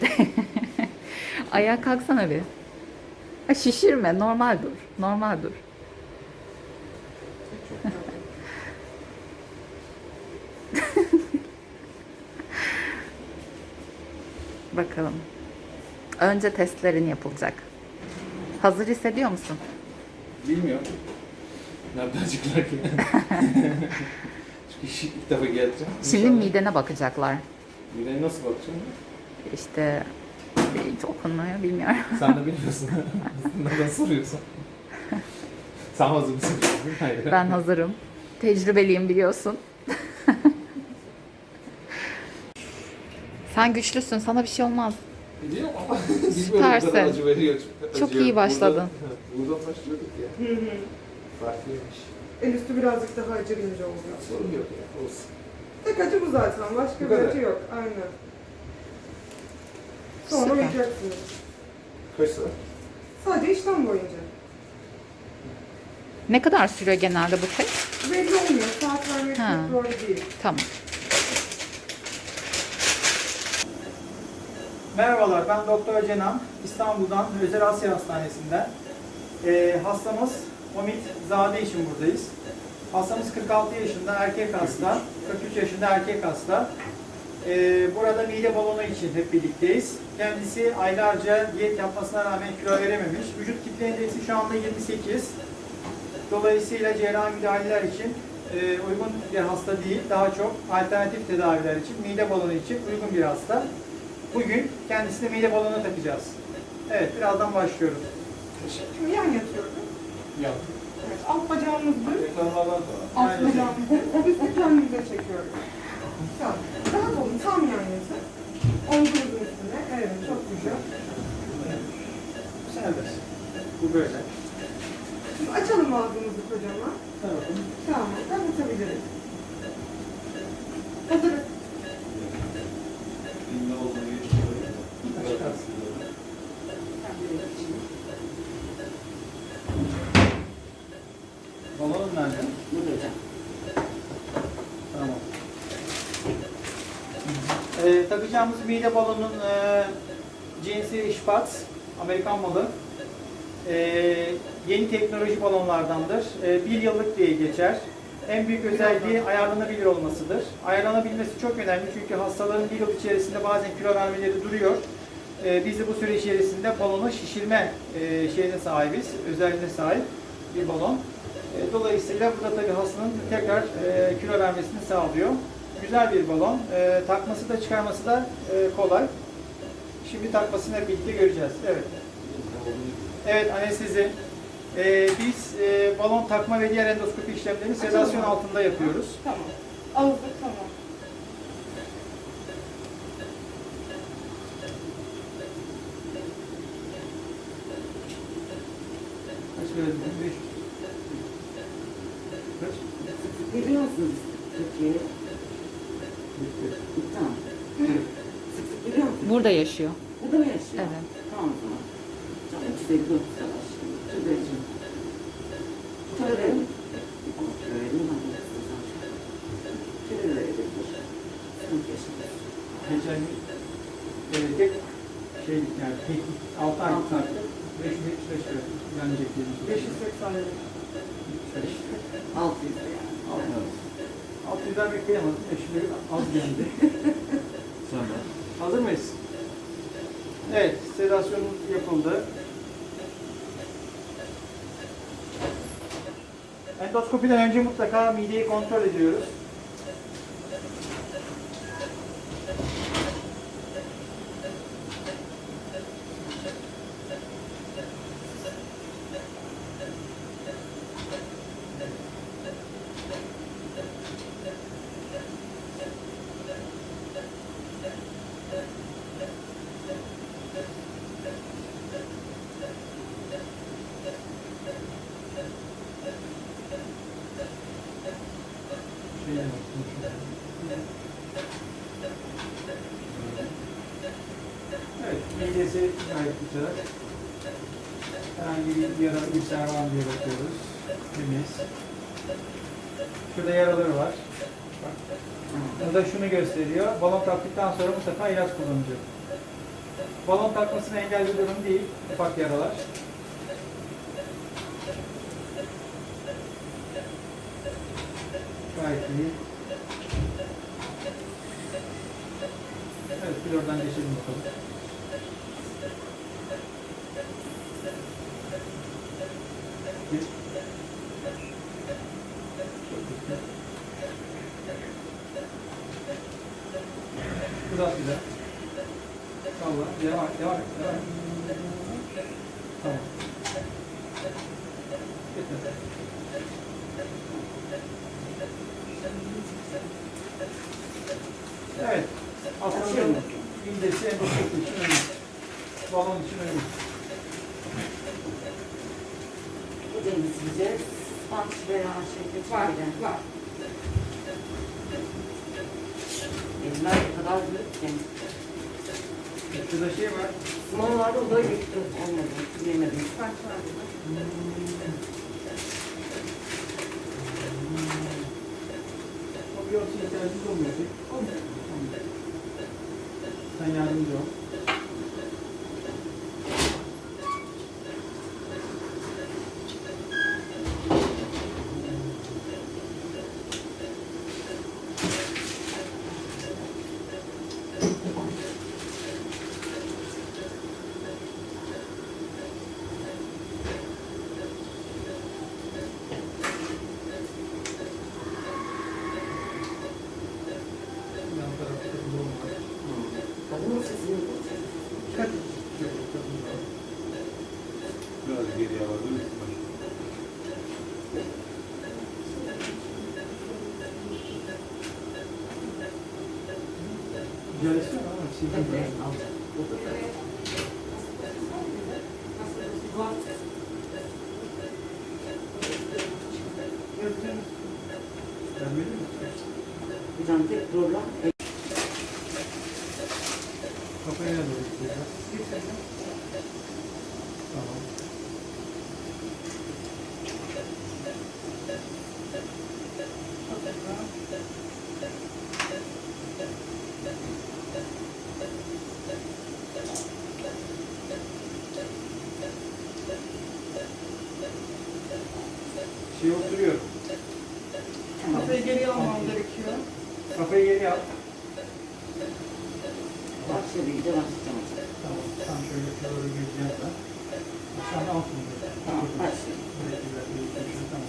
Ayağa kalksana bir. Ha, şişirme. Normal dur. Normal dur. Bakalım. Önce testlerin yapılacak. Hazır hissediyor musun? Bilmiyorum. Nereden çıkacak ki? Çünkü ilk defa geleceğim. Şimdi İnşallah. midene bakacaklar. Mideye nasıl bakacağım? İşte hiç okunmuyor bilmiyorum. Sen de biliyorsun. Neden soruyorsun? Sen hazır mısın? Hayır. Ben hazırım. Tecrübeliyim biliyorsun. Sen güçlüsün. Sana bir şey olmaz. Biliyorum ama Süpersin. bilmiyorum acı. Çok iyi başladın. Buradan, buradan başlıyorduk ya. Hı hı. Farklıymış. En üstü birazcık daha acı oldu. Sorun yok ya. Olsun. Tek acı bu zaten. Başka Bu bir kadar. acı yok. Aynen. Sonra Süper. uyuyacaksınız. Kaç saat? Sadece işlem boyunca. Ne kadar sürüyor genelde bu test? Belli olmuyor. Saat vermek Ha. çok doğru değil. Tamam. Merhabalar, ben Doktor Cenam. İstanbul'dan Özel Asya Hastanesi'nden. Ee, hastamız Omid Zade için buradayız. Hastamız 46 yaşında erkek hasta, 43 yaşında erkek hasta. Ee, burada mide balonu için hep birlikteyiz. Kendisi aylarca diyet yapmasına rağmen kilo verememiş. Vücut kitle indeksi şu anda 28. Dolayısıyla cerrahi müdahaleler için e, uygun bir hasta değil. Daha çok alternatif tedaviler için, mide balonu için uygun bir hasta. Bugün kendisine mide balonu takacağız. Evet, birazdan başlıyoruz. Şimdi yan yatıyorum. Ya. Evet, alt bacağımız düz. Ekranlardan da. Alt Aynen. bacağımız düz. O üstü kendimize çekiyorum. Tamam. Rahat olun. Tam yan yatın. Omzunuzun üstüne. Evet, çok güzel. Serbest. Bu böyle. Şimdi açalım ağzımızı kocaman. Tamam. Tamam. Kapatabiliriz. Hazırız. Bilme olduğunu Balonun nerede? Tamam. Ee, takacağımız mide balonun e, cinsi işpat, Amerikan malı. Ee, yeni teknoloji balonlardandır. Ee, bir yıllık diye geçer. En büyük özelliği ayarlanabilir olmasıdır. Ayarlanabilmesi çok önemli çünkü hastaların bir yıl içerisinde bazen kilo vermeleri duruyor. Ee, biz de bu süre içerisinde balonu şişirme e, şeyine sahibiz, özelliğine sahip bir balon. E, Dolayısıyla bu da tabii hastanın tekrar e, kilo vermesini sağlıyor. Güzel bir balon. E, takması da çıkarması da e, kolay. Şimdi takmasını hep birlikte göreceğiz. Evet. Evet anestezi. E, biz e, balon takma ve diğer endoskopi işlemlerini sedasyon altında yapıyoruz. Tamam. Ağızlık tamam. Kaç verelim? Beş. Kaç? Biliyor musunuz Türkiye'yi? Tamam. Sık sık biliyor musunuz? Burada yaşıyor. Burada mı yaşıyor? Evet. Tamam o zaman. Tamam, 359 savaş. Tübeci. Kilo verin. Ama kilo verin ama Kilo verebilir. Sıkıntı yaşamaz. Geçen gün tek şey yani tek 6 ay taktı. 575 lira. Gelecek diye. 580 lira. 600 lira yani. Evet. 600'den bekleyemedim. Eşimleri az geldi. Sonra. Hazır mıyız? Evet, sedasyonumuz yapıldı. Endoskopiden önce mutlaka mideyi kontrol ediyoruz. Gayet güzel. Herhangi bir yara, ülser var diye bakıyoruz. Temiz. Şurada yaraları var. Bak. Burada şunu gösteriyor. Balon taktıktan sonra mutlaka ilaç kullanacak. Balon takmasına engel bir durum değil. Ufak yaralar. Gayet iyi. Evet, flordan geçelim bakalım. Bir. Uzat bir de. Salla. Evet. Aslında indesi endoskopi için önemli. Balon için önemli. Bu Var, o kadar büyük ki. Tu lo scema? Ma non lo vuoi che tu non viene di faccia. Proprio si è stato come? Come? Sai già Hocam tek problem Kafaya doğru Kafayı geri al. başlayınca başlayacağım hocam. Tamam. Tam şöyle doğru gireceğim ben. Sen altını. Tamam başlayalım. Buraya biraz büyütmüşüm. Tamam.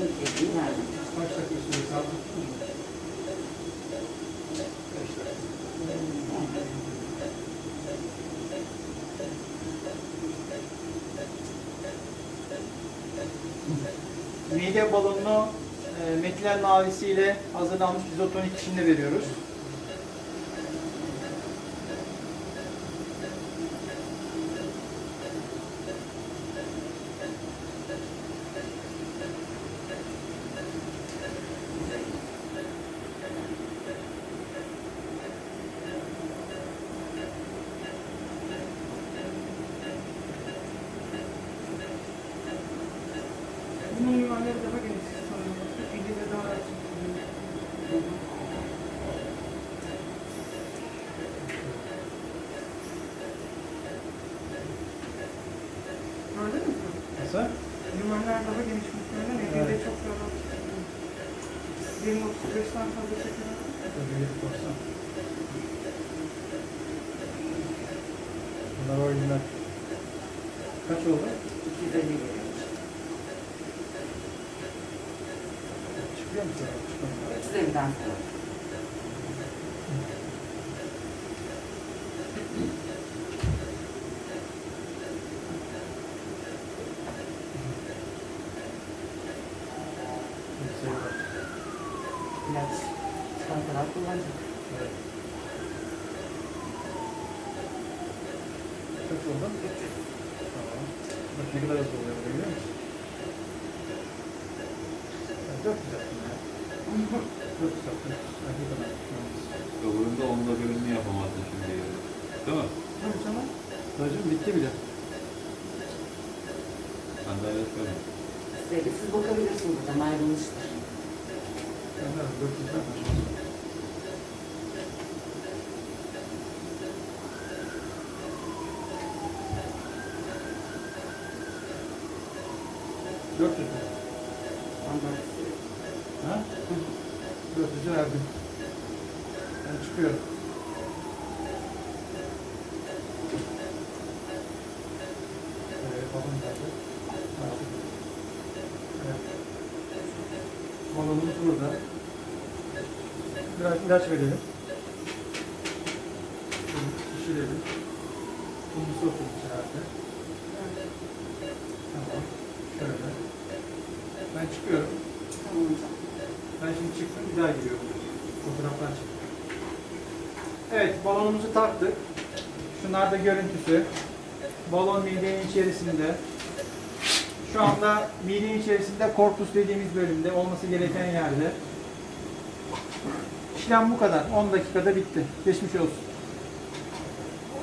İlk dediğim verdim. Kaç dakika süresi aldın Mide balonunu e, metilen mavisiyle hazırlanmış izotonik içinde veriyoruz. Benim 35'ten fazla bir korsan. Bunlar orijinal. Kaç oldu? 250 veriyorum. Çıkıyor mu sonra? Çıkmıyor. 350'den sonra. kullanacak. Evet. Kaç oldu? Tamam. Bak ne kadar hızlı oluyor biliyor musun? Yani çok güzel. çok güzel. Hakikaten. Kavurunda onda birini yapamazdın şimdi. Değil mi? Tabii tamam. Hocam bitti bile. Ben de evet böyle. Siz bakabilirsiniz buradan ayrılmıştır. Ben de 400'den başlıyorum. 400 lira. Anladım. Ha? 400 lira verdim. Ben çıkıyorum. Evet, babam geldi. Evet. Balonumuz burada. Biraz ilaç verelim. Şunu pişirelim. Bunu sokulmuş herhalde. Şimdi çıktım bir daha giriyorum. Fotoğraftan çıktım. Evet, balonumuzu taktık. Şunlar da görüntüsü. Balon midenin içerisinde. Şu anda midenin içerisinde korpus dediğimiz bölümde olması gereken yerde. İşlem bu kadar. 10 dakikada bitti. Geçmiş olsun.